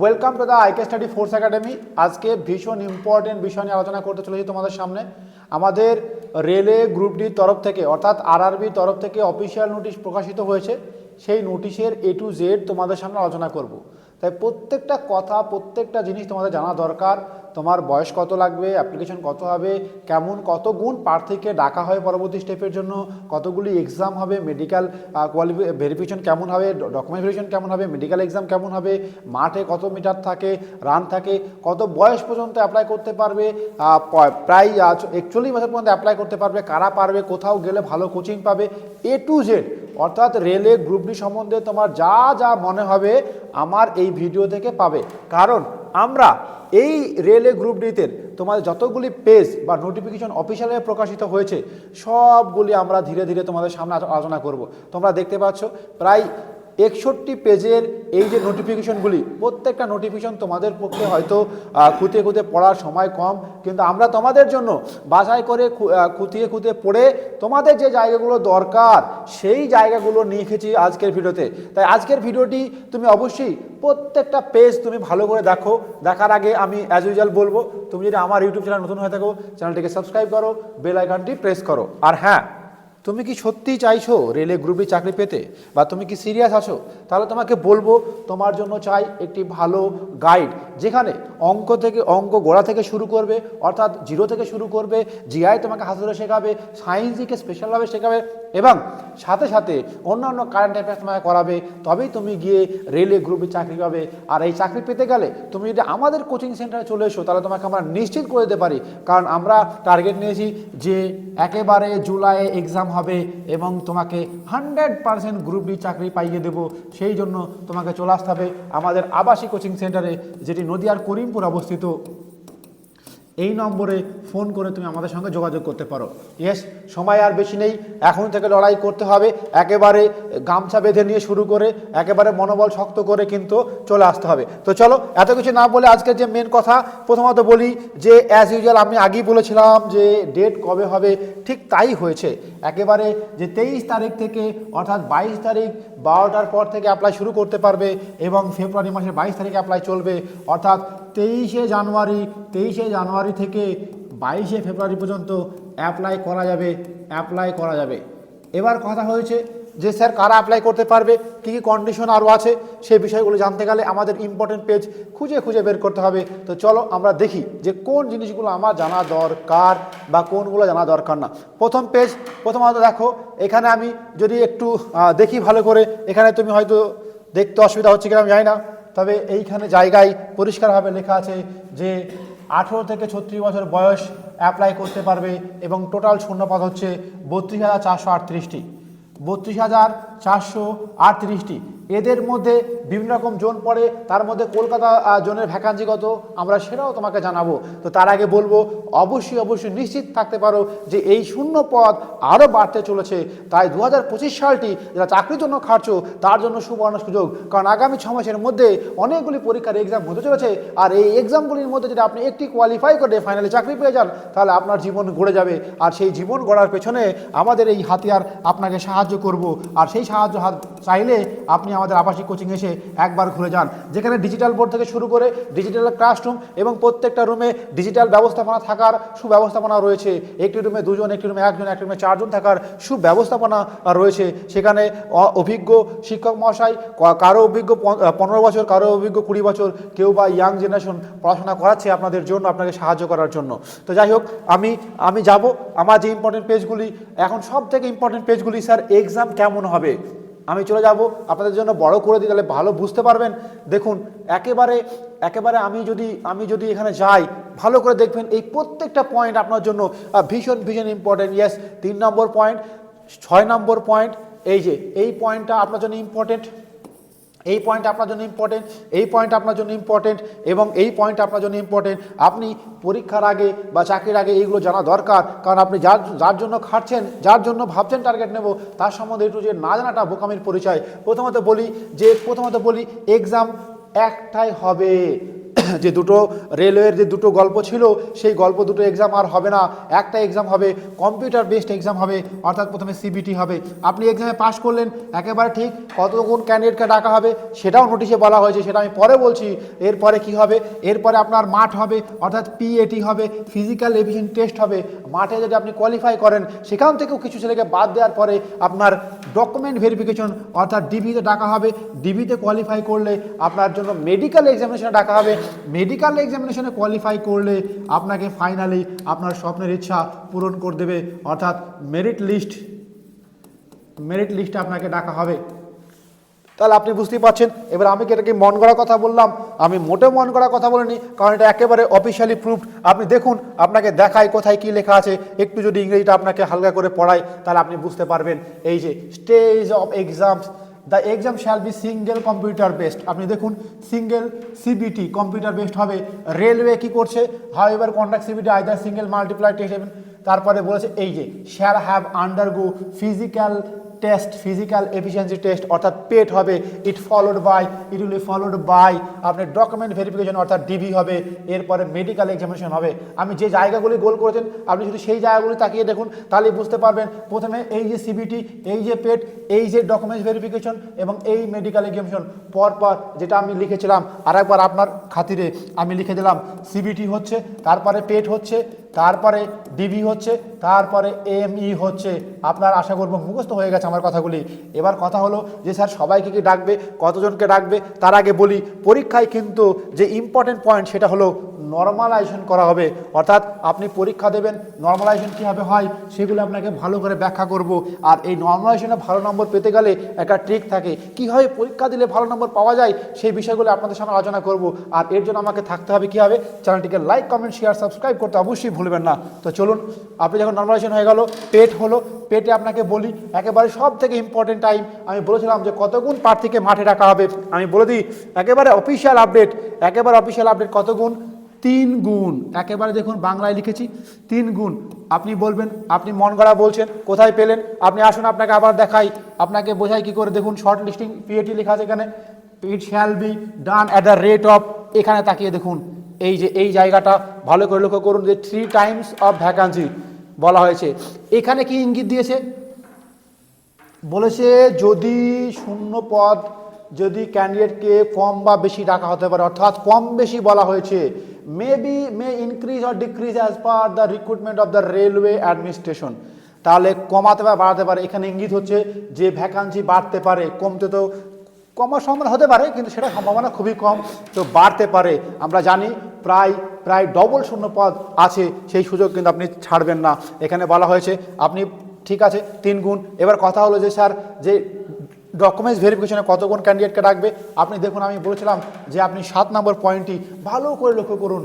Welcome to the I K study force academy আজকে ভীষণ important বিষয় নিয়ে আলোচনা করতে চলেছি তোমাদের সামনে। আমাদের রেলে গ্রুপ ডির তরফ থেকে, অর্থাৎ আরআরবির তরফ থেকে অফিসিয়াল নোটিশ প্রকাশিত হয়েছে। সেই নোটিশের এ টু জেড তোমাদের সামনে আলোচনা করব। তাই প্রত্যেকটা কথা, প্রত্যেকটা জিনিস তোমাদের জানা দরকার। তোমার বয়স কত লাগবে অ্যাপ্লিকেশন কত হবে, কেমন, কত গুণ প্রার্থীকে ডাকা হয় পরবর্তী স্টেপের জন্য, কতগুলি এক্সাম হবে মেডিকেল কোয়ালিফি ভেরিফিকেশন কেমন হবে ডকুমেন্ট ভেরিফিকেশন কেমন হবে মেডিকেল এক্সাম কেমন হবে, মাঠে কত মিটার থাকে রান থাকে, কত বয়স পর্যন্ত অ্যাপ্লাই করতে পারবে প্রায় একচল্লিশ বছর পর্যন্ত অ্যাপ্লাই করতে পারবে, কারা পারবে, কোথাও গেলে ভালো কোচিং পাবে এ টু জেড অর্থাৎ রেলে গ্রুপ ডি সম্বন্ধে তোমার যা যা মনে হবে, আমার এই ভিডিও থেকে পাবে। কারণ আমরা এই রেলে গ্রুপ ডিতে তোমাদের যতগুলি পেজ বা নোটিফিকেশন অফিসিয়ালে প্রকাশিত হয়েছে, সবগুলি আমরা ধীরে ধীরে তোমাদের সামনে আলোচনা করব। তোমরা দেখতে পাচ্ছ, প্রায় একষট্টি পেজের এই যে নোটিফিকেশনগুলি প্রত্যেকটা নোটিফিকেশন তোমাদের পক্ষে হয়তো আহ, খুঁতিয়ে খুঁতিয়ে পড়ার সময় কম। কিন্তু আমরা তোমাদের জন্য বাছাই করে খুঁতিয়ে খুঁতে পড়ে তোমাদের যে জায়গাগুলো দরকার সেই জায়গাগুলো নিয়ে এসেছি আজকের ভিডিওতে। তাই আজকের ভিডিওটি তুমি অবশ্যই প্রত্যেকটা পেজ তুমি ভালো করে দেখো। দেখার আগে আমি অ্যাজ ইউজুয়াল বলব তুমি যদি আমার ইউটিউব চ্যানেল নতুন হয়ে থাকো চ্যানেলটিকে সাবস্ক্রাইব করো বেল আইকনটি প্রেস করো। আর হ্যাঁ তুমি কি সত্যিই চাইছো রেলে গ্রুপে চাকরি পেতে? বা তুমি কি সিরিয়াস আছো? তাহলে তোমাকে বলব, তোমার জন্য চাই একটি ভালো গাইড যেখানে অঙ্ক থেকে, অঙ্ক গোড়া থেকে শুরু করবে, অর্থাৎ জিরো থেকে শুরু করবে, জিআই তোমাকে হাতে ধরে শেখাবে সায়েন্সিকে স্পেশালভাবে শেখাবে, এবং সাথে সাথে অন্যান্য কারেন্ট অ্যাফেয়ার্স তোমাকে করাবে, তবেই তুমি গিয়ে রেলে গ্রুপে চাকরি পাবে। আর এই চাকরি পেতে গেলে তুমি যদি আমাদের কোচিং সেন্টারে চলে এসো, তাহলে তোমাকে আমরা নিশ্চিত করে দিতে পারি। কারণ আমরা টার্গেট নিয়েছি যে একেবারে জুলাইয়ে এক্সাম হবে এবং তোমাকে হান্ড্রেড পার্সেন্ট গ্রুপ ডি চাকরি পাইয়ে দেবো। সেই জন্য তোমাকে চলে আসতে হবে আমাদের আবাসিক কোচিং সেন্টারে যেটি নদিয়ার করিমপুর অবস্থিত। এই নম্বরে ফোন করে তুমি আমাদের সঙ্গে যোগাযোগ করতে পারো। ইয়েস সময় আর বেশি নেই। এখন থেকে লড়াই করতে হবে। একেবারে গামছা বেঁধে নিয়ে শুরু করে, একেবারে মনোবল শক্ত করে কিন্তু চলে আসতে হবে। তো চলো, এত কিছু না বলে আজকের যে মেন কথা, প্রথমত বলি যে অ্যাজ ইউজুয়াল আমি আগেই বলেছিলাম যে ডেট কবে হবে, ঠিক তাই হয়েছে। একেবারে যে তেইশ তারিখ থেকে, অর্থাৎ বাইশ তারিখ, বারোটার পর থেকে অ্যাপ্লাই শুরু করতে পারবে এবং ফেব্রুয়ারি মাসের বাইশ তারিখে অ্যাপ্লাই চলবে। অর্থাৎ তেইশে জানুয়ারি তেইশে জানুয়ারি থেকে বাইশে ফেব্রুয়ারি পর্যন্ত অ্যাপ্লাই করা যাবে অ্যাপ্লাই করা যাবে। এবার কথা হয়েছে যে, স্যার, কারা অ্যাপ্লাই করতে পারবে? কী কী কন্ডিশন আরও আছে? সেই বিষয়গুলো জানতে গেলে আমাদের ইম্পর্টেন্ট পেজ খুঁজে খুঁজে বের করতে হবে। তো চলো আমরা দেখি যে, কোন জিনিসগুলো আমার জানা দরকার বা কোনগুলো জানা দরকার না। প্রথম পেজ প্রথমত দেখো, এখানে আমি যদি একটু দেখি ভালো করে। এখানে তুমি হয়তো দেখতে অসুবিধা হচ্ছে কিনা আমি জানি না। তবে এইখানে জায়গায় পরিষ্কারভাবে লেখা আছে যে আঠেরো থেকে ছত্রিশ বছর বয়স অ্যাপ্লাই করতে পারবে এবং টোটাল শূন্যপদ হচ্ছে বত্রিশ হাজার চারশো আটত্রিশটি। বত্রিশ হাজার চারশো আটত্রিশটি। এদের মধ্যে বিভিন্ন রকম জোন পড়ে, তার মধ্যে কলকাতা জোনের ভ্যাকান্সি কত, আমরা সেটাও তোমাকে জানাব। তো তার আগে বলব, অবশ্যই অবশ্যই নিশ্চিত থাকতে পারো যে এই শূন্য পদ আরও বাড়তে চলেছে। তাই দু হাজার পঁচিশ সালটি যারা চাকরির জন্য খাটছো, তার জন্য সুবর্ণ সুযোগ। কারণ আগামী ছ মাসের মধ্যে অনেকগুলি পরীক্ষার এক্সাম হতে চলেছে। আর এই এক্সামগুলির মধ্যে যদি আপনি একটি কোয়ালিফাই করে ফাইনালি চাকরি পেয়ে যান, তাহলে আপনার জীবন গড়ে যাবে। আর সেই জীবন গড়ার পেছনে আমাদের এই হাতিয়ার আপনাকে সাহায্য করব। আর সেই সাহায্য হাত চাইলে আপনি আমাদের আবাসিক কোচিং এসে একবার ঘুরে যান। যেখানে ডিজিটাল বোর্ড থেকে শুরু করে ডিজিটাল ক্লাসরুম এবং প্রত্যেকটা রুমে ডিজিটাল ব্যবস্থাপনা থাকার সুব্যবস্থাপনা রয়েছে। একটি রুমে দুজন, একটি রুমে একজন, একটি রুমে চারজন থাকার সুব্যবস্থাপনা রয়েছে। সেখানে অভিজ্ঞ শিক্ষক মহাশয় কারও অভিজ্ঞ পনেরো বছর, কারও অভিজ্ঞ কুড়ি বছর, কেউ বা ইয়াং জেনারেশন পড়াশোনা করাচ্ছে আপনাদের জন্য, আপনাকে সাহায্য করার জন্য। তো যাই হোক, আমি আমি যাব। আমার যে ইম্পর্টেন্ট পেজগুলি এখন সব থেকে ইম্পর্টেন্ট পেজগুলি স্যার এক্সাম কেমন হবে? আমি চলে যাব, আপনাদের জন্য বড় করে দিই, তাহলে ভালো বুঝতে পারবেন। দেখুন, একেবারে একেবারে আমি যদি আমি যদি এখানে যাই, ভালো করে দেখবেন এই প্রত্যেকটা পয়েন্ট আপনার জন্য ভীষণ ভীষণ ইম্পর্টেন্ট ইয়েস তিন নম্বর পয়েন্ট ছয় নম্বর পয়েন্ট এই যে, এই পয়েন্টটা আপনার জন্য ইম্পর্টেন্ট এই পয়েন্ট আপনার জন্য ইম্পর্টেন্ট এই পয়েন্ট আপনার জন্য ইম্পর্টেন্ট এবং এই পয়েন্ট আপনার জন্য ইম্পর্টেন্ট আপনি পরীক্ষার আগে বা চাকরির আগে এইগুলো জানা দরকার, কারণ আপনি যার যার জন্য খাটছেন, যার জন্য ভাবছেন টার্গেট নেব, তার সম্বন্ধে একটু যে না জানাটা বোকামির পরিচয়। প্রথমত বলি যে, প্রথমত বলি এক্সাম একটাই হবে। যে দুটো রেলওয়ের যে দুটো গল্প ছিল, সেই গল্প দুটো এক্সাম আর হবে না। একটা এক্সাম হবে কম্পিউটার বেসড এক্সাম হবে, অর্থাৎ প্রথমে সিবিটি হবে। আপনি এক্সামে পাশ করলেন, একেবারে ঠিক কতক্ষণ ক্যান্ডিডেটকে ডাকা হবে, সেটাও নোটিশে বলা হয়েছে, সেটা আমি পরে বলছি। এরপরে কি হবে? এরপরে আপনার মাঠ হবে, অর্থাৎ পিএটি হবে ফিজিক্যাল এফিসিয়েন্ট টেস্ট হবে। মাঠে যদি আপনি কোয়ালিফাই করেন, সেখান থেকেও কিছু ছেলেকে বাদ দেওয়ার পরে আপনার ডকুমেন্ট ভেরিফিকেশন অর্থাৎ ডিবিতে ডাকা হবে। ডিবিতে কোয়ালিফাই করলে আপনার জন্য মেডিকেল এক্সামিনেশনে ডাকা হবে। মেডিকেল এক্সামিনেশনে কোয়ালিফাই করলে আপনাকে ফাইনালি আপনার স্বপ্নের ইচ্ছা পূরণ করে দেবে। অর্থাৎ মেরিট লিস্ট মেরিট লিস্টে আপনাকে ডাকা হবে। তাহলে আপনি বুঝতেই পারছেন, এবার আমি কি এটাকে মন করার কথা বললাম? আমি মোটেও মন করার কথা বলিনি, কারণ এটা একেবারে অফিসিয়ালি প্রুফড আপনি দেখুন, আপনাকে দেখায় কোথায় কি লেখা আছে। একটু যদি ইংরেজিটা আপনাকে হালকা করে পড়ায় তাহলে আপনি বুঝতে পারবেন। এই যে stage of exams the exam shall be single computer based আপনি দেখুন সিঙ্গেল সিবিটি কম্পিউটার বেসড হবে। রেলওয়ে কি করছে? However conduct CBT either single multiply test তারপরে বলেছে, এই যে shall have undergo physical test physical efficiency test অর্থাৎ পেট হবে it followed by it will followed by আপনার ডকুমেন্ট ভেরিফিকেশন অর্থাৎ ডিবি হবে, এরপরে মেডিকেল এক্সামিনেশন হবে। আমি যে জায়গাগুলি গোল করেছেন, আপনি যদি সেই জায়গাগুলি তাকিয়ে দেখুন, তাহলে বুঝতে পারবেন, প্রথমে এই যে সিবিটি এই যে পেট এই যে ডকুমেন্টস ভেরিফিকেশন এবং এই মেডিকেল এক্সামিনেশন পরপর যেটা আমি লিখেছিলাম, আরেকবার আপনার খাতিরে আমি লিখে দিলাম সিবিটি হচ্ছে, তারপরে পেট হচ্ছে তারপরে ডিবি হচ্ছে, তারপরে এমই হচ্ছে। আপনার আশা করব মুখস্থ হয়ে গেছে আমার কথাগুলি। এবার কথা হলো যে, স্যার, সবাইকে কি ডাকবে? কতজনকে ডাকবে? তার আগে বলি, পরীক্ষায় কিন্তু যে ইম্পর্টেন্ট পয়েন্ট সেটা হলো নর্মালাইজেশন করা হবে। অর্থাৎ আপনি পরীক্ষা দেবেন নর্মালাইজেশন কীভাবে হয় সেগুলো আপনাকে ভালো করে ব্যাখ্যা করব। আর এই নর্মালাইজেশনে ভালো নম্বর পেতে গেলে একটা ট্রিক থাকে। কীভাবে পরীক্ষা দিলে ভালো নম্বর পাওয়া যায় সেই বিষয়গুলো আপনাদের সামনে আলোচনা করব। আর এর জন্য আমাকে থাকতে হবে কী হবে চ্যানেলটিকে লাইক কমেন্ট শেয়ার সাবস্ক্রাইব করতে অবশ্যই ভুলবেন না। তো চলুন, আপনি যখন নর্মালাইজেশন হয়ে গেল পেট হলো পেটে আপনাকে বলি, একেবারে সব থেকে ইম্পর্টেন্ট টাইম আমি বলেছিলাম যে কতগুণ প্রার্থীকে মাঠে রাখা হবে। আমি বলে দিই, একেবারে অফিসিয়াল আপডেট একেবারে অফিসিয়াল আপডেট কতগুণ? তিন গুণ একেবারে দেখুন, বাংলায় লিখেছি তিন গুণ আপনি বলবেন, আপনি মন গড়া বলছেন, কোথায় পেলেন? আপনি আসুন, আপনাকে আবার দেখাই। আপনাকে বোঝাই কি করে? দেখুন শর্ট লিস্টিং পিএটি লেখা আছে এখানে। It shall be done at the rate of এখানে তাকিয়ে দেখুন এই যে, এই জায়গাটা ভালো করে লক্ষ্য করুন যে থ্রি টাইমস অফ ভ্যাকান্সি বলা হয়েছে। এখানে কি ইঙ্গিত দিয়েছে? বলেছে যদি শূন্য পদ যদি ক্যান্ডিডেটকে কম বা বেশি ডাকা হতে পারে, অর্থাৎ কম বেশি বলা হয়েছে may be may increase or decrease as per the recruitment of the railway administration তাহলে কমাতে বা বাড়াতে পারে। এখানে ইঙ্গিত হচ্ছে যে ভ্যাকান্সি বাড়তে পারে, কমতে তো কমার সম্ভাবনা হতে পারে, কিন্তু সেটা সম্ভাবনা খুবই কম। তো বাড়তে পারে। আমরা জানি প্রায় প্রায় ডবল শূন্য পদ আছে, সেই সুযোগ কিন্তু আপনি ছাড়বেন না। এখানে বলা হয়েছে, আপনি ঠিক আছে, তিন গুণ। এবার কথা হলো যে, স্যার, যে ডকুমেন্টস ভেরিফিকেশনে কত গুণ ক্যান্ডিডেটকে রাখবে আপনি দেখুন, আমি বলেছিলাম যে, আপনি সাত নম্বর পয়েন্টটি ভালো করে লক্ষ্য করুন।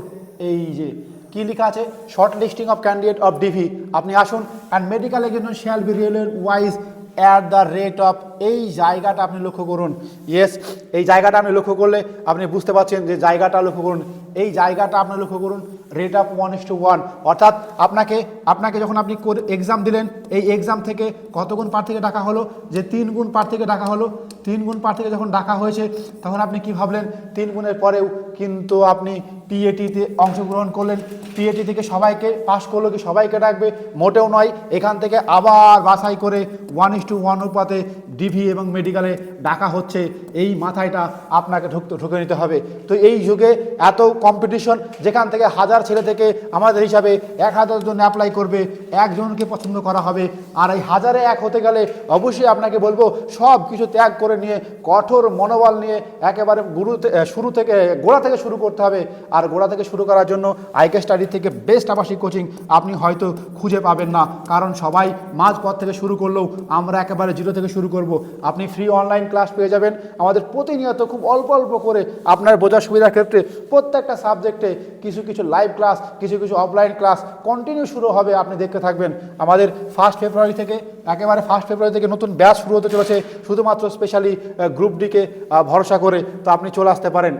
এই যে, কী লেখা আছে? Short listing of candidate of DV আপনি আসুন and medical examination shall be real wise at the rate of এই জায়গাটা আপনি লক্ষ্য করুন। ইয়েস এই জায়গাটা আপনি লক্ষ্য করলে আপনি বুঝতে পারছেন যে জায়গাটা লক্ষ্য করুন। এই জায়গাটা আপনি লক্ষ্য করুন rate of one is to one অর্থাৎ আপনাকে আপনাকে যখন আপনি এক্সাম দিলেন, এই এক্সাম থেকে কতগুণ প্রার্থীকে ডাকা হলো? যে তিন গুণ প্রার্থীকে ডাকা হলো। তিন গুণ প্রার্থীকে যখন ডাকা হয়েছে, তখন আপনি কি ভাবলেন? তিন গুণের পরেও কিন্তু আপনি পিএটিতে অংশগ্রহণ করলেন। পিএটি থেকে সবাইকে পাশ করল কি সবাইকে ডাকবে? মোটেও নয়। এখান থেকে আবার বাছাই করে ওয়ান ইস টু ওয়ান অনুপাতে ডিভি এবং মেডিকেলে ডাকা হচ্ছে। এই মাথায়টা আপনাকে ঢুকতে ঢুকে নিতে হবে। তো এই যুগে এত কম্পিটিশন যেখান থেকে হাজার ছেলে থেকে আমাদের হিসাবে এক হাজার জন অ্যাপ্লাই করবে, একজনকে পছন্দ করা হবে। আর এই হাজারে এক হতে গেলে অবশ্যই আপনাকে বলব সব কিছু ত্যাগ করে নিয়ে, কঠোর মনোবল নিয়ে, একেবারে গুরু থে- শুরু থেকে গোড়া শুরু করতে হবে। আর গোড়া থেকে শুরু করার জন্য আইকে স্টাডি থেকে বেস্ট আবাসিক কোচিং আপনি হয়তো খুঁজে পাবেন না। কারণ সবাই মাঝপথ থেকে শুরু করলেও আমরা একেবারে জিরো থেকে শুরু করব। আপনি ফ্রি অনলাইন ক্লাস পেয়ে যাবেন। আমাদের প্রতিনিয়ত খুব অল্প অল্প করে আপনার বোঝার সুবিধার ক্ষেত্রে প্রত্যেকটা সাবজেক্টে কিছু কিছু লাইভ ক্লাস কিছু কিছু অফলাইন ক্লাস কন্টিনিউ শুরু হবে আপনি দেখতে থাকবেন। আমাদের ফার্স্ট ফেব্রুয়ারি থেকে, একেবারে ফার্স্ট ফেব্রুয়ারি থেকে নতুন ব্যাচ শুরু হতে চলেছে। শুধুমাত্র স্পেশালি গ্রুপ ডিকে ভরসা করে তো আপনি চলে আসতে পারেন।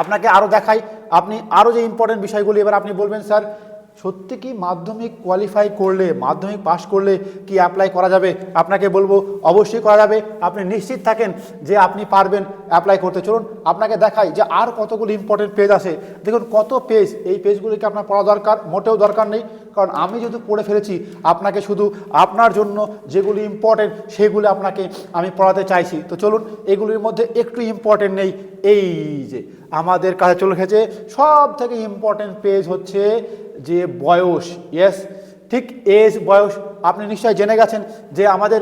আপনাকে আরও দেখাই, আপনি আরও যে ইম্পর্টেন্ট বিষয়গুলি এবার আপনি বলবেন, স্যার, সত্যি কি মাধ্যমিক কোয়ালিফাই করলে, মাধ্যমিক পাশ করলে কি অ্যাপ্লাই করা যাবে? আপনাকে বলব, অবশ্যই করা যাবে। আপনি নিশ্চিত থাকেন যে আপনি পারবেন। অ্যাপ্লাই করতে। চলুন, আপনাকে দেখাই যে আর কতগুলো ইম্পর্টেন্ট পেজ আছে। দেখুন, কত পেজ এই পেজগুলিকে আপনার পড়া দরকার, মোটেও দরকার নেই। কারণ আমি যেহেতু পড়ে ফেলেছি, আপনাকে শুধু আপনার জন্য যেগুলি ইম্পর্টেন্ট সেগুলি আপনাকে আমি পড়াতে চাইছি। তো চলুন, এগুলির মধ্যে একটু ইম্পর্টেন্ট নেই। এই যে, আমাদের কাছে চলে এসেছে সব থেকে ইম্পর্টেন্ট পেজ হচ্ছে যে বয়স। ইয়েস ঠিক এজ বয়স। আপনি নিশ্চয়ই জেনে গেছেন যে আমাদের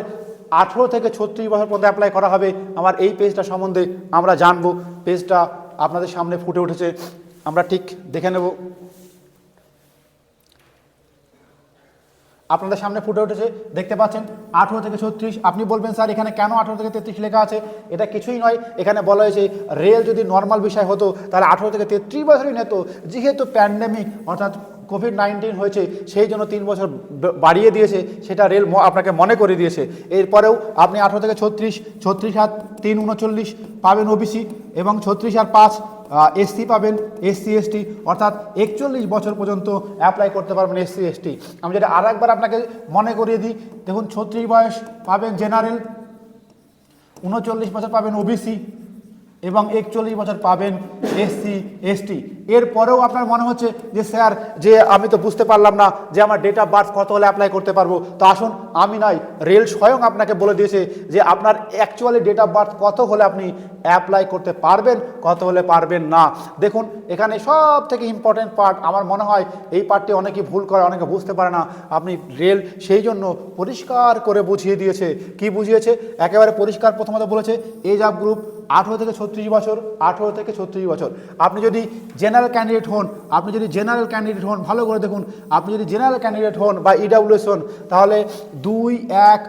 আঠেরো থেকে ছত্রিশ বছর পর্যন্ত অ্যাপ্লাই করা হবে। আমার এই পেজটা সম্বন্ধে আমরা জানব। পেজটা আপনাদের সামনে ফুটে উঠেছে। আমরা ঠিক দেখে নেব। আপনাদের সামনে ফুটে উঠেছে। দেখতে পাচ্ছেন, আঠেরো থেকে ছত্রিশ। আপনি বলবেন, স্যার, এখানে কেন আঠেরো থেকে তেত্রিশ লেখা আছে? এটা কিছুই নয়। এখানে বলা হয়েছে, রেল যদি নর্মাল বিষয় হতো, তাহলে আঠেরো থেকে তেত্রিশ বছরই নিত। যেহেতু প্যান্ডেমিক অর্থাৎ কোভিড নাইন্টিন হয়েছে, সেই জন্য তিন বছর বাড়িয়ে দিয়েছে, সেটা রেল আপনাকে মনে করে দিয়েছে। এরপরেও আপনি আঠেরো থেকে ছত্রিশ ছত্রিশ আর তিন উনচল্লিশ পাবেন ওবিসি এবং ছত্রিশ আর পাঁচ এসসি পাবেন এসসি এসটি অর্থাৎ একচল্লিশ বছর পর্যন্ত অ্যাপ্লাই করতে পারবেন এসসি এসটি আমি যেটা আর একবার আপনাকে মনে করিয়ে দিই, দেখুন ছত্রিশ বয়স পাবেন জেনারেল উনচল্লিশ বছর পাবেন ওবিসি এবং একচল্লিশ বছর পাবেন এসসি, এসটি। এরপরেও আপনার মনে হচ্ছে যে, স্যার, যে আমি তো বুঝতে পারলাম না যে আমার ডেট অফ বার্থ কত হলে অ্যাপ্লাই করতে পারব। তো আসুন, আমি নয়, রেল স্বয়ং আপনাকে বলে দিয়েছে যে, আপনার অ্যাকচুয়ালি ডেট অফ বার্থ কত হলে আপনি অ্যাপ্লাই করতে পারবেন, কত হলে পারবেন না। দেখুন, এখানে সব থেকে ইম্পর্টেন্ট পার্ট আমার মনে হয় এই পার্টটি অনেকেই ভুল করে, অনেকে বুঝতে পারে না। আপনি রেল সেই জন্য পরিষ্কার করে বুঝিয়ে দিয়েছে। কি বুঝিয়েছে? একেবারে পরিষ্কার প্রথমত বলেছে এজ আপ গ্রুপ আঠেরো থেকে ছত্রিশ বছর, আঠেরো থেকে ছত্রিশ বছর। আপনি যদি জেনারেল ক্যান্ডিডেট হন, আপনি যদি জেনারেল ক্যান্ডিডেট হন, ভালো করে দেখুন, আপনি যদি জেনারেল ক্যান্ডিডেট হন বা ইডাব্লিউএস হন, তাহলে দুই এক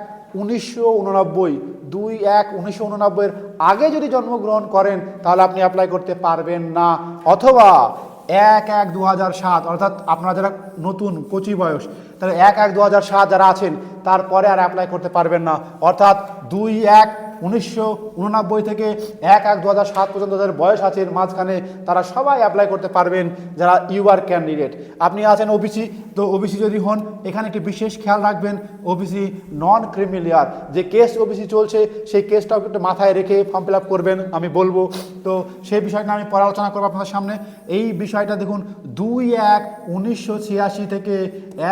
উনিশশো উননব্বই, দুই এক উনিশশো উননব্বইয়ের আগে যদি জন্মগ্রহণ করেন, তাহলে আপনি অ্যাপ্লাই করতে পারবেন না। অথবা এক এক দু হাজার সাত, অর্থাৎ আপনারা যারা নতুন কচি বয়স, তাহলে এক এক দু হাজার সাত যারা আছেন, তারপরে আর অ্যাপ্লাই করতে পারবেন না। অর্থাৎ দুই এক উনিশশো উননব্বই থেকে এক এক দু সাত পর্যন্ত যাদের বয়স আছে মাঝখানে তারা সবাই অ্যাপ্লাই করতে পারবেন যারা ইউআর ক্যান্ডিডেট আপনি আছেন ওবিসি তো ওবিসি যদি হন, এখানে একটি বিশেষ খেয়াল রাখবেন ওবিসি নন ক্রিমিলিয়ার যে কেস ওবিসি চলছে, সেই কেসটাও একটু মাথায় রেখে ফর্ম ফিল করবেন, আমি বলব। তো সেই বিষয়টা আমি পরে আলোচনা করব আপনাদের সামনে। এই বিষয়টা দেখুন, দুই এক উনিশশো থেকে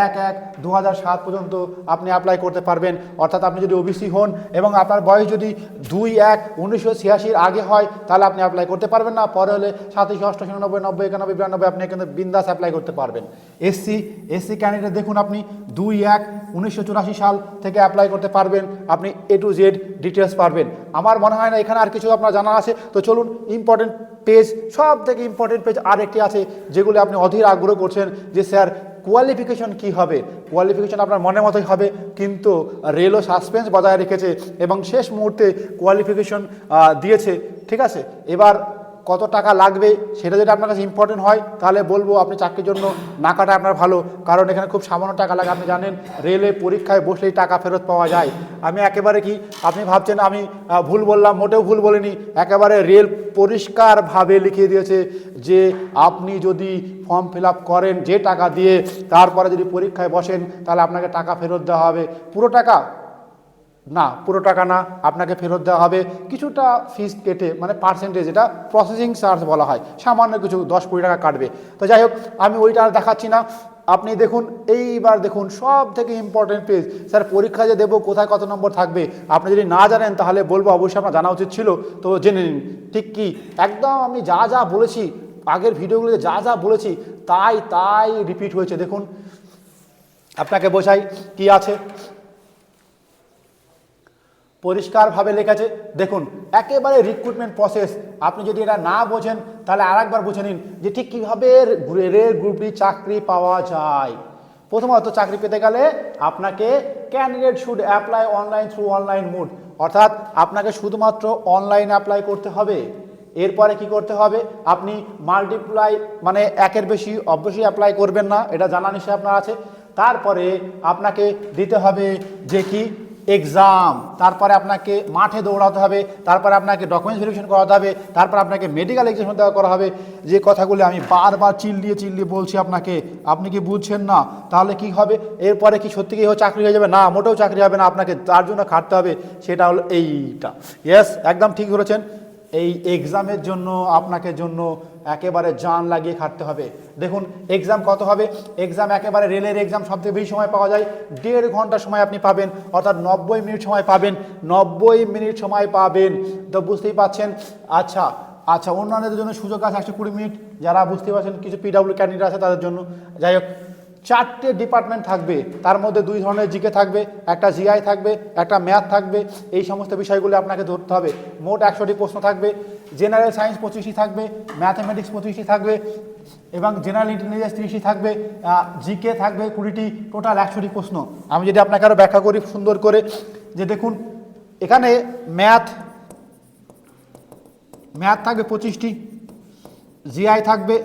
এক এক দু পর্যন্ত আপনি অ্যাপ্লাই করতে পারবেন। অর্থাৎ আপনি যদি ওবিসি হন এবং আপনার বয়স যদি দুই এক উনিশশো ছিয়াশির আগে হয়, তাহলে আপনি অ্যাপ্লাই করতে পারবেন না। পরে হলে সাতাশি, অষ্টাশি, নব্বই নব্বই, একানব্বই, বিরানব্বই, আপনি কিন্তু বিন্দাস অ্যাপ্লাই করতে পারবেন। এসসি এসসি ক্যান্ডিডেট দেখুন আপনি, দুই এক উনিশশো চুরাশি সাল থেকে অ্যাপ্লাই করতে পারবেন। আপনি এ টু জেড ডিটেলস পারবেন। আমার মনে হয় না এখানে আর কিছু আপনার জানা আছে। তো চলুন ইম্পর্টেন্ট পেজ সব থেকে ইম্পর্টেন্ট পেজ আরেকটি আছে, যেগুলো আপনি অধীর আগ্রহ করছেন যে, স্যার কোয়ালিফিকেশন কি হবে? কোয়ালিফিকেশন আপনার মনের মতোই হবে, কিন্তু রেলও সাসপেন্স বজায় রেখেছে এবং শেষ মুহূর্তে কোয়ালিফিকেশন দিয়েছে। ঠিক আছে? এবার কত টাকা লাগবে সেটা যদি আপনার কাছে ইম্পর্টেন্ট হয়, তাহলে বলব আপনি চাকরির জন্য না কাটা আপনার ভালো। কারণ এখানে খুব সামান্য টাকা লাগে, আপনি জানেন, রেলে পরীক্ষায় বসলেই টাকা ফেরত পাওয়া যায়। আমি একেবারে কি, আপনি ভাবছেন আমি ভুল বললাম, মোটেও ভুল বলিনি। একেবারে রেল পরিষ্কারভাবে লিখিয়ে দিয়েছে যে আপনি যদি ফর্ম ফিল করেন যে টাকা দিয়ে, তারপরে যদি পরীক্ষায় বসেন, তাহলে আপনাকে টাকা ফেরত দেওয়া হবে। পুরো টাকা না, পুরো টাকা না, আপনাকে ফেরত দেওয়া হবে। কিছুটা ফিস কেটে মানে পার্সেন্টেজ এটা প্রসেসিং চার্জ বলা হয়, সামান্য কিছু দশ কুড়ি টাকা কাটবে। তো যাই হোক, আমি ওইটা আর দেখাচ্ছি না। আপনি দেখুন, এইবার দেখুন সব থেকে ইম্পর্টেন্ট পেজ স্যার, পরীক্ষা যে দেবো, কোথায় কত নম্বর থাকবে? আপনি যদি না জানেন, তাহলে বলব, অবশ্যই আপনার জানা উচিত ছিল। তো জেনে নিন, ঠিক কি? একদম আমি যা যা বলেছি, আগের ভিডিওগুলোতে যা যা বলেছি, তাই তাই রিপিট হয়েছে। দেখুন, আপনাকে বোঝাই কি আছে। পরিষ্কারভাবে লেখেছে। দেখুন, একেবারে রিক্রুটমেন্ট প্রসেস আপনি যদি এটা না বোঝেন, তাহলে আরেকবার বুঝে নিন যে ঠিক কীভাবে রেল গ্রুপটি চাকরি পাওয়া যায়। প্রথমত চাকরি পেতে গেলে আপনাকে candidate should apply online through online mode অর্থাৎ আপনাকে শুধুমাত্র অনলাইন অ্যাপ্লাই করতে হবে। এরপরে কি করতে হবে? আপনি মাল্টিপ্লাই মানে একের বেশি, অবশ্যই অ্যাপ্লাই করবেন না। এটা জানা নিশ্চয় আপনার আছে। তারপরে আপনাকে দিতে হবে যে কি? এক্সাম তারপরে আপনাকে মাঠে দৌড়াতে হবে, তারপরে আপনাকে ডকুমেন্টস ভেরিফিকেশন করাতে হবে, তারপর আপনাকে মেডিকেল এক্সাম দেওয়া করা হবে। যে কথাগুলি আমি বারবার চিল্লিয়ে চিল্লিয়ে বলছি আপনাকে, আপনি কি বুঝছেন না? তাহলে কি হবে? এরপরে কি সত্যি কি চাকরি হয়ে যাবে? না, মোটেও চাকরি হবে না, আপনাকে তার জন্য খাটতে হবে, সেটা হলো এইটা। ইয়েস একদম ঠিক বলেছেন। এই এক্সামের জন্য, আপনাকে জন্য একেবারে জান লাগিয়ে খাটতে হবে। দেখুন এক্সাম কত হবে? এক্সাম একেবারে রেলের এক্সাম সবথেকে বেশি সময় পাওয়া যায়। দেড় ঘণ্টা সময় আপনি পাবেন, অর্থাৎ নব্বই মিনিট সময় পাবেন। নব্বই মিনিট সময় পাবেন। তো বুঝতেই পাচ্ছেন? আচ্ছা আচ্ছা অন্যান্যদের জন্য সুযোগ আছে একশো কুড়ি মিনিট। যারা বুঝতে পারছেন, কিছু পিডাব্লিউ ক্যান্ডিডেট আছে তাদের জন্য। যাই হোক চারটে ডিপার্টমেন্ট থাকবে। তার মধ্যে দুই ধরনের জিকে থাকবে, একটা জিআই থাকবে, একটা ম্যাথ থাকবে। এই সমস্ত বিষয়গুলো আপনাকে ধরতে হবে। মোট একশোটি প্রশ্ন থাকবে জেনারেল সায়েন্স পঁচিশটি থাকবে ম্যাথামেটিক্স পঁচিশটি থাকবে, এবং জেনারেল ইন্টেলিজেন্স তিরিশটি থাকবে। জিকে থাকবে কুড়িটি টোটাল একশোটি প্রশ্ন। আমি যদি আপনাকে আরও ব্যাখ্যা করি সুন্দর করে, যে দেখুন, এখানে ম্যাথ ম্যাথ থাকবে পঁচিশটি জিআই থাকবে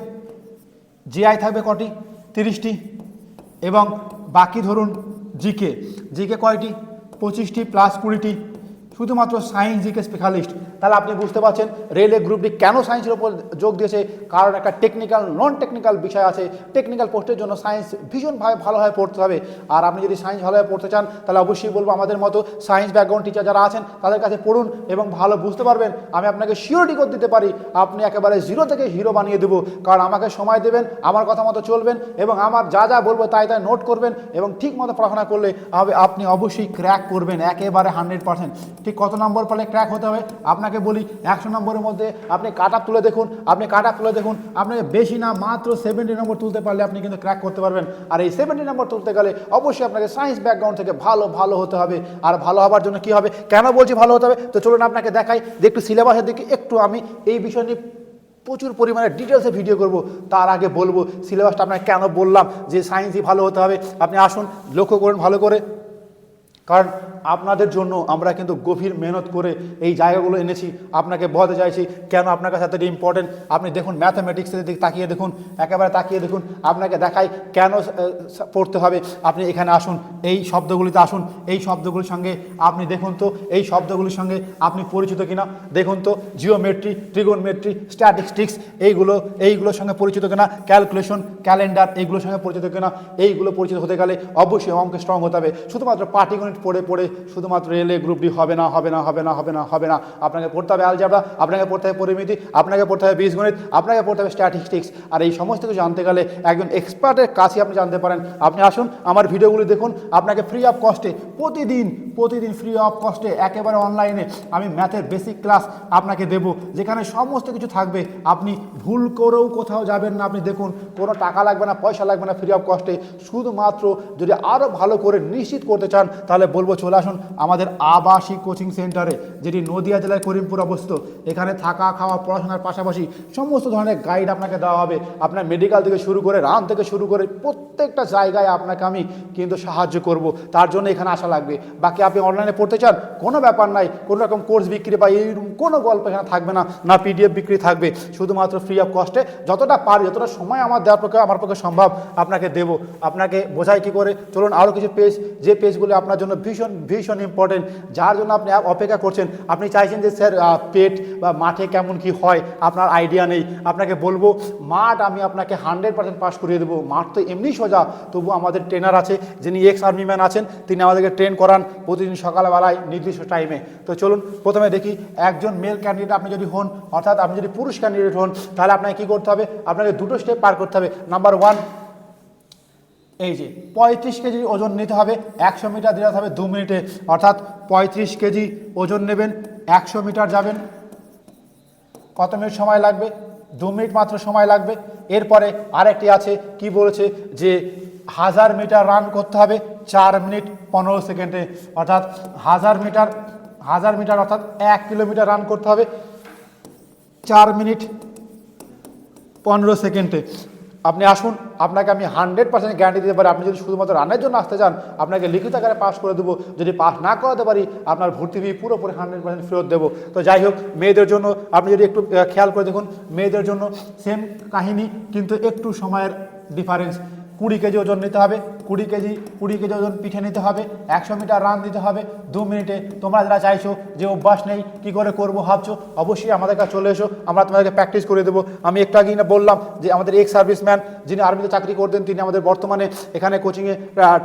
জিআই থাকবে কটি? তিরিশটি। এবং বাকি ধরুন জিকে জিকে কয়টি? পঁচিশটি প্লাস কুড়িটি। শুধুমাত্র সায়েন্স জিকে স্পেশালিস্ট তাহলে আপনি বুঝতে পারছেন রেলওয়ে গ্রুপটি কেন সায়েন্সের উপর যোগ দিয়েছে? কারণ একটা টেকনিক্যাল নন টেকনিক্যাল বিষয় আছে। টেকনিক্যাল পোস্টের জন্য সায়েন্স ভীষণভাবে ভালোভাবে পড়তে হবে। আর আপনি যদি সায়েন্স ভালোভাবে পড়তে চান, তাহলে অবশ্যই বলব আমাদের মতো সায়েন্স ব্যাকগ্রাউন্ড টিচার যারা আছেন, তাদের কাছে পড়ুন এবং ভালো বুঝতে পারবেন। আমি আপনাকে শিওরিটি করে দিতে পারি। আপনি একেবারে জিরো থেকে হিরো বানিয়ে দেবো। কারণ আমাকে সময় দেবেন, আমার কথা মতো চলবেন এবং আমার যা যা বলব তাই তাই নোট করবেন এবং ঠিক মতো পড়াশোনা করলে আপনি অবশ্যই ক্র্যাক করবেন, একেবারে হান্ড্রেড পার্সেন্ট ঠিক কত নম্বর পেলে ক্র্যাক হতে হবে? আপনাকে বলি, একশো নম্বরের মধ্যে আপনি কাটা তুলে দেখুন, আপনি কাটা তুলে দেখুন, আপনি বেশি না, মাত্র সেভেন্টি নম্বর তুলতে পারলে আপনি কিন্তু ক্র্যাক করতে পারবেন। আর এই সেভেন্টি নম্বর তুলতে গেলে অবশ্যই আপনাকে সায়েন্স ব্যাকগ্রাউন্ড থেকে ভালো ভালো হতে হবে। আর ভালো হওয়ার জন্য কি হবে? কেন বলছি ভালো হতে হবে? তো চলুন আপনাকে দেখাই, যে একটু সিলেবাসের দিকে একটু আমি এই বিষয় নিয়ে প্রচুর পরিমাণে ডিটেলসে ভিডিও করব। তার আগে বলব সিলেবাসটা আপনাকে কেন বললাম? যে সায়েন্সই ভালো হতে হবে। আপনি আসুন, লক্ষ্য করুন ভালো করে। কারণ আপনাদের জন্য আমরা কিন্তু গভীর মেহনত করে এই জায়গাগুলো এনেছি। আপনাকে বলতে চাইছি, কেন আপনার কাছে এতটা ইম্পর্টেন্ট আপনি দেখুন ম্যাথামেটিক্সের দিকে তাকিয়ে দেখুন, একেবারে তাকিয়ে দেখুন, আপনাকে দেখাই কেন পড়তে হবে। আপনি এখানে আসুন, এই শব্দগুলিতে আসুন, এই শব্দগুলির সঙ্গে আপনি দেখুন তো, এই শব্দগুলির সঙ্গে আপনি পরিচিত কিনা? দেখুন তো জিওমেট্রি ট্রিগোনমেট্রি স্ট্যাটিস্টিক্স এইগুলো, এইগুলোর সঙ্গে পরিচিত কিনা? ক্যালকুলেশন ক্যালেন্ডার এইগুলোর সঙ্গে পরিচিত কিনা? এইগুলো পরিচিত হতে গেলে অবশ্যই অঙ্কে স্ট্রং হতে হবে। শুধুমাত্র পাটিগণিত পড়ে পড়ে শুধুমাত্র রেলে গ্রুপ ডি হবে না হবে না হবে না হবে না হবে না। আপনাকে পড়তে হবে আলজাবরা আপনাকে পড়তে হবে পরিমিতি, আপনাকে পড়তে হবে বীজগণিত, আপনাকে পড়তে হবে স্ট্যাটিস্টিক্স আর এই সমস্ত কিছু জানতে গেলে একজন এক্সপার্টের কাছে আপনি জানতে পারেন। আপনি আসুন, আমার ভিডিওগুলি দেখুন। আপনাকে ফ্রি অফ কস্টে প্রতিদিন প্রতিদিন ফ্রি অফ কস্টে একেবারে অনলাইনে আমি ম্যাথের বেসিক ক্লাস আপনাকে দেব। যেখানে সমস্ত কিছু থাকবে। আপনি ভুল করেও কোথাও যাবেন না। আপনি দেখুন, কোনো টাকা লাগবে না, পয়সা লাগবে না ফ্রি অফ কস্টে শুধুমাত্র যদি আরও ভালো করে নিশ্চিত করতে চান, তাহলে বলব চলে আসুন আমাদের আবাসিক কোচিং সেন্টারে, যেটি নদিয়া জেলার করিমপুর অবস্থিত। এখানে থাকা, খাওয়া, পড়াশোনার পাশাপাশি সমস্ত ধরনের গাইড আপনাকে দেওয়া হবে। আপনার মেডিকেল থেকে শুরু করে রান থেকে শুরু করে প্রত্যেকটা জায়গায় আপনাকে আমি কিন্তু সাহায্য করব। তার জন্য এখানে আসা লাগবে। বাকি আপনি অনলাইনে পড়তে চান, কোনো ব্যাপার নাই। কোনো রকম কোর্স বিক্রি বা এইরকম কোনো গল্প এখানে থাকবে না না পিডিএফ বিক্রি থাকবে। শুধুমাত্র ফ্রি অফ কস্টে যতটা পারি, যতটা সময় আমার দেওয়ার পক্ষে, আমার পক্ষে সম্ভব আপনাকে দেব। আপনাকে বোঝাই কি করে? চলুন আরও কিছু পেজ যে পেজগুলো আপনার জন্য ভীষণ ভীষণ ইম্পর্টেন্ট যার জন্য আপনি অপেক্ষা করছেন, আপনি চাইছেন যে, স্যার পেট বা মাঠে কেমন কি হয়? আপনার আইডিয়া নেই। আপনাকে বলব, মাঠ আমি আপনাকে হান্ড্রেড পার্সেন্ট পাস করিয়ে দেবো। মাঠ তো এমনি সোজা। তবু আমাদের ট্রেনার আছে, যিনি এক্স আর্মি ম্যান আছেন, তিনি আমাদেরকে ট্রেন করান প্রতিদিন সকালবেলায় নির্দিষ্ট টাইমে তো চলুন, প্রথমে দেখি একজন মেল ক্যান্ডিডেট আপনি যদি হন, অর্থাৎ আপনি যদি পুরুষ ক্যান্ডিডেট হন, তাহলে আপনাকে কী করতে হবে? আপনাকে দুটো স্টেপ পার করতে হবে। নাম্বার ওয়ান এই যে পঁয়ত্রিশ কেজি ওজন নিতে হবে, একশো মিটার দিতে হবে দু মিনিটে। অর্থাৎ পঁয়ত্রিশ কেজি ওজন নেবেন, একশো মিটার যাবেন। কত মিনিট সময় লাগবে? দু মিনিট মাত্র সময় লাগবে। এরপরে আরেকটি আছে, কি বলেছে যে হাজার মিটার রান করতে হবে, চার মিনিট পনেরো সেকেন্ডে। অর্থাৎ হাজার মিটার হাজার মিটার অর্থাৎ এক কিলোমিটার রান করতে হবে, চার মিনিট পনেরো সেকেন্ডে। আপনি আসুন, আপনাকে আমি হান্ড্রেড পার্সেন্ট গ্যারান্টি দিতে পারি। আপনি যদি শুধুমাত্র রানের জন্য আসতে চান, আপনাকে লিখিত আকারে পাস করে দেবো। যদি পাস না করাতে পারি, আপনার ভর্তি ফি পুরোপুরি হান্ড্রেড পার্সেন্ট ফেরত দেবো। তো যাই হোক, মেয়েদের জন্য আপনি যদি একটু খেয়াল করে দেখুন, মেয়েদের জন্য সেম কাহিনী, কিন্তু একটু সময়ের ডিফারেন্স কুড়ি কেজি ওজন নিতে হবে, কুড়ি কেজি কুড়ি কেজি ওজন পিঠে নিতে হবে, একশো মিটার রান দিতে হবে, দু মিনিটে। তোমরা যারা চাইছো যে অভ্যাস নেই, কি করে করব ভাবছ, অবশ্যই আমাদের কাছে চলে এসো, আমরা তোমাদেরকে প্র্যাকটিস করে দেবো। আমি একটু আগেই না বললাম যে আমাদের এক্স সার্ভিসম্যান যিনি আর্মিতে চাকরি করতেন, তিনি আমাদের বর্তমানে এখানে কোচিংয়ে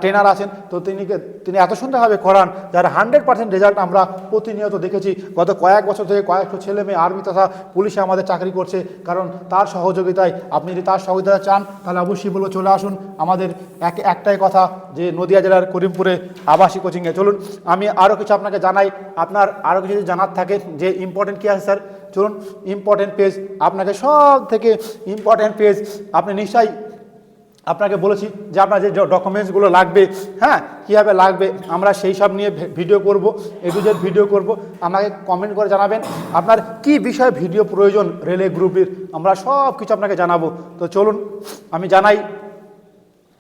ট্রেনার আছেন। তো তিনি তিনি এত সুন্দরভাবে করান, যার হান্ড্রেড পার্সেন্ট রেজাল্ট আমরা প্রতিনিয়ত দেখেছি। গত কয়েক বছর থেকে কয়েকশো ছেলে মেয়ে আর্মি তথা পুলিশে আমাদের চাকরি করছে। কারণ তার সহযোগিতায়, আপনি যদি তার সহযোগিতা চান, তাহলে অবশ্যই বলব চলে আসুন। আমাদের এক, একটাই কথা যে নদিয়া জেলার করিমপুরে আবাসিক কোচিংয়ে চলুন, আমি আরও কিছু আপনাকে জানাই। আপনার আরও কিছু যদি জানার থাকে যে ইম্পর্টেন্ট কী আছে, স্যার? চলুন ইম্পর্টেন্ট পেজ আপনাকে সব থেকে ইম্পর্টেন্ট পেজ আপনি নিশ্চয়ই আপনাকে বলেছি যে আপনার যে ডকুমেন্টসগুলো লাগবে হ্যাঁ কীভাবে লাগবে, আমরা সেই সব নিয়ে ভিডিও করব এটুজের ভিডিও করব। আমাকে কমেন্ট করে জানাবেন, আপনার কি বিষয়ে ভিডিও প্রয়োজন রেলে গ্রুপের আমরা সব কিছু আপনাকে জানাব। তো চলুন, আমি জানাই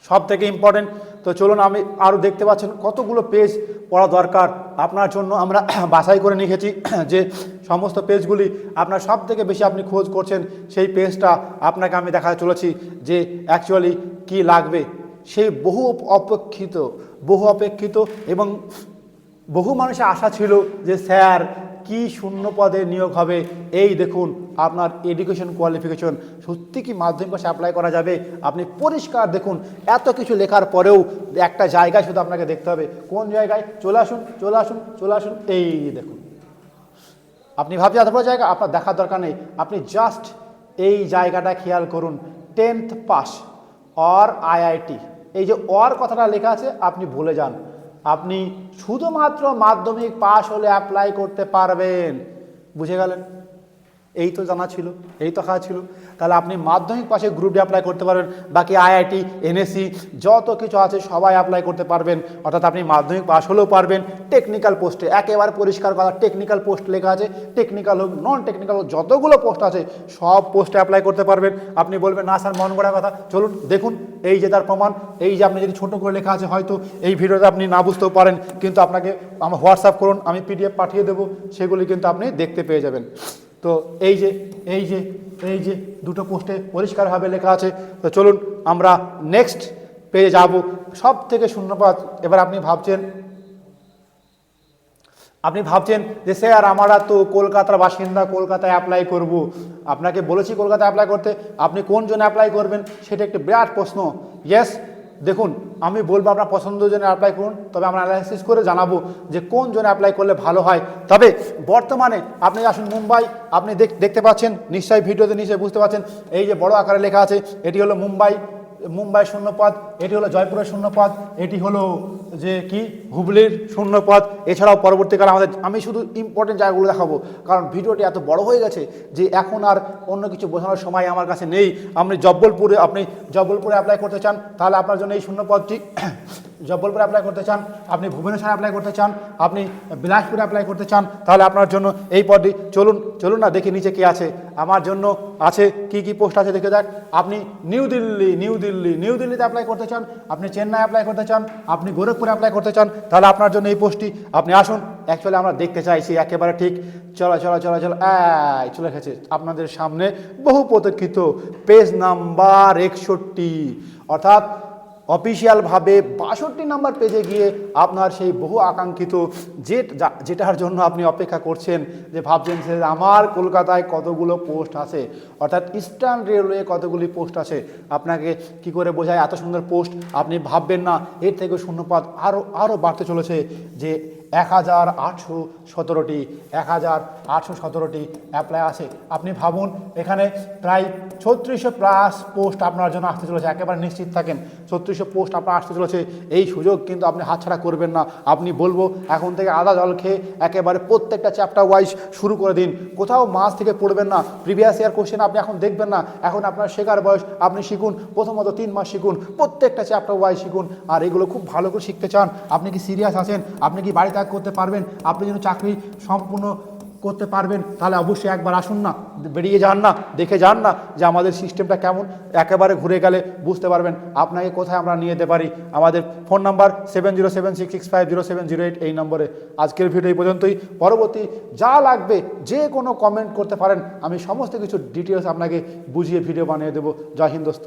সব থেকে ইম্পর্টেন্ট তো চলুন আমি আরও দেখতে পাচ্ছেন কতগুলো পেজ পড়া দরকার। আপনার জন্য আমরা বাছাই করে নিয়েছি যে সমস্ত পেজগুলি আপনার সব থেকে বেশি আপনি খোঁজ করছেন, সেই পেজটা আপনাকে আমি দেখা চলেছি যে অ্যাকচুয়ালি কি লাগবে। সেই বহু অপেক্ষিত বহু অপেক্ষিত এবং বহু মানুষের আশা ছিল যে স্যার কি শূন্য পদে নিয়োগ হবে, এই দেখুন। আপনার এডুকেশন কোয়ালিফিকেশন সত্যি কি মাধ্যমিক পাশে অ্যাপ্লাই করা যাবে? আপনি পরিষ্কার দেখুন, এত কিছু লেখার পরেও একটা জায়গায় শুধু আপনাকে দেখতে হবে। কোন জায়গায়? চলে আসুন চলে আসুন চলে আসুন, এই দেখুন। আপনি ভাবছেন এত বড় জায়গা? আপনার দেখার দরকার নেই। আপনি জাস্ট এই জায়গাটা খেয়াল করুন টেন্থ পাস অর আইআইটি এই যে অর কথাটা লেখা আছে, আপনি ভুলে যান। আপনি শুধুমাত্র মাধ্যমিক পাস হলে অ্যাপ্লাই করতে পারবেন। বুঝে গেলেন? এই তো জানা ছিল, এই তো খাওয়া ছিল। তাহলে আপনি মাধ্যমিক পাশে গ্রুপ ডি অ্যাপ্লাই করতে পারবেন, বাকি আইআইটি এনএসসি যত কিছু আছে সবাই অ্যাপ্লাই করতে পারবেন। অর্থাৎ আপনি মাধ্যমিক পাশ হলেও পারবেন টেকনিক্যাল পোস্টে একেবারে পরিষ্কার কথা টেকনিক্যাল পোস্ট লেখা আছে টেকনিক্যাল হোক নন টেকনিক্যাল হোক, যতগুলো পোস্ট আছে, সব পোস্টে অ্যাপ্লাই করতে পারবেন। আপনি বলবেন, না স্যার, মন করার কথা। চলুন, দেখুন, এই যে তার প্রমাণ, এই যে আপনি যদি ছোট করে লেখা আছে, হয়তো এই ভিডিওতে আপনি না বুঝতেও পারেন, কিন্তু আপনাকে আমার হোয়াটসঅ্যাপ করুন, আমি পিডিএফ পাঠিয়ে দেবো, সেগুলি কিন্তু আপনি দেখতে পেয়ে যাবেন। তো এই যে এই যে এই যে দুটো পোস্টে পরিষ্কারভাবে লেখা আছে, তো চলুন আমরা নেক্সট পেয়ে যাব। সব থেকে শূন্যপাত এবার আপনি ভাবছেন আপনি ভাবছেন যে, স্যার, আমরা তো কলকাতার বাসিন্দা, কলকাতায় অ্যাপ্লাই করব। আপনাকে বলেছি কলকাতায় অ্যাপ্লাই করতে, আপনি কোন জন্য অ্যাপ্লাই করবেন, সেটা একটি বিরাট প্রশ্ন। ইয়েস দেখুন, আমি বলব আপনার পছন্দ জনে অ্যাপ্লাই করুন, তবে আমরা অ্যানালাইসিস করে জানাব যে কোন জনে অ্যাপ্লাই করলে ভালো হয়। তবে বর্তমানে আপনি আসুন মুম্বাই, আপনি দেখ- দেখতে পাচ্ছেন, নিশ্চয়ই ভিডিওতে নিশ্চয়ই বুঝতে পারছেন এই যে বড় আকারে লেখা আছে, এটি হলো মুম্বাই মুম্বাই শূন্যপদ, এটি হলো জয়পুরের শূন্যপদ, এটি হলো যে কি? হুবলির শূন্যপথ। এছাড়াও পরবর্তীকালে আমাদের আমি শুধু ইম্পর্টেন্ট জায়গাগুলো দেখাবো। কারণ ভিডিওটি এত বড় হয়ে গেছে যে এখন আর অন্য কিছু বোঝানোর সময় আমার কাছে নেই। আপনি জব্বলপুরে আপনি জব্বলপুরে অ্যাপ্লাই করতে চান, তাহলে আপনার জন্য এই শূন্যপদটি জব্বলপুরে অ্যাপ্লাই করতে চান, আপনি ভুবনেশ্বরে অ্যাপ্লাই করতে চান, আপনি বিলাসপুরে অ্যাপ্লাই করতে চান, তাহলে আপনার জন্য এই পদটি। চলুন চলুন না, দেখি নিচে কি আছে। আমার জন্য আছে কি কি পোস্ট আছে দেখে দেখ। আপনি New Delhi New Delhi New দিল্লিতে অ্যাপ্লাই করতে চান, আপনি চেন্নাই অ্যাপ্লাই করতে চান, আপনি গোরখপুরে অ্যাপ্লাই করতে চান, তাহলে আপনার জন্য এই পোস্টটি আপনি আসুন অ্যাকচুয়ালি আমরা দেখতে চাইছি একেবারে ঠিক। চলা চলা চলা, চলো, এই, চলে গেছে। আপনাদের সামনে বহু প্রতীক্ষিত পেজ নাম্বার একষট্টি। অর্থাৎ অফিসিয়ালভাবে বাষট্টি নাম্বার পেজে গিয়ে আপনার সেই বহু আকাঙ্ক্ষিত যে, যেটার জন্য আপনি অপেক্ষা করছেন, যে ভাবছেন যে আমার কলকাতায় কতগুলো পোস্ট আছে, অর্থাৎ ইস্টার্ন রেলওয়ে কতগুলি পোস্ট আছে, আপনাকে কি করে বোঝায় এত সুন্দর পোস্ট? আপনি ভাববেন না, এর থেকে শূন্যপাত আরও আরও বাড়তে চলেছে যে এক হাজার আটশো সতেরোটি, এক হাজার আটশো সতেরোটি অ্যাপ্লাই আছে। আপনি ভাবুন, এখানে প্রায় ছত্রিশশো প্লাস পোস্ট আপনার জন্য আসতে চলেছে, একেবারে নিশ্চিত থাকেন, ছত্রিশশো পোস্ট আপনার আসতে চলেছে, এই সুযোগ কিন্তু আপনি হাতছাড়া করবেন না। আপনি বলব, এখন থেকে আদা জল খেয়ে একেবারে প্রত্যেকটা চ্যাপ্টার ওয়াইজ শুরু করে দিন। কোথাও মাস থেকে পড়বেন না প্রিভিয়াস ইয়ার কোশ্চেন আপনি এখন দেখবেন না। এখন আপনার শেখার বয়স, আপনি শিখুন, প্রথমত তিন মাস শিখুন, প্রত্যেকটা চ্যাপ্টার ওয়াইজ শিখুন। আর এগুলো খুব ভালো করে শিখতে চান, আপনি কি সিরিয়াস আছেন, আপনি কি বাড়ি ত্যাগ করতে পারবেন, আপনি যেন চাকরি সম্পূর্ণ করতে পারবেন, তাহলে অবশ্যই একবার আসুন না, বেরিয়ে যান না, দেখে যান না যে আমাদের সিস্টেমটা কেমন, একেবারে ঘুরে গেলে বুঝতে পারবেন, আপনাকে কোথায় আমরা নিয়ে যেতে পারি। আমাদের phone number seven zero seven six six five zero seven zero eight এই নম্বরে আজকের ভিডিও এই পর্যন্তই। পরবর্তী যা লাগবে, যে কোনো কমেন্ট করতে পারেন, আমি সমস্ত কিছু ডিটেলস আপনাকে বুঝিয়ে ভিডিও বানিয়ে দেবো। জয় হিন্দ দোস্ত।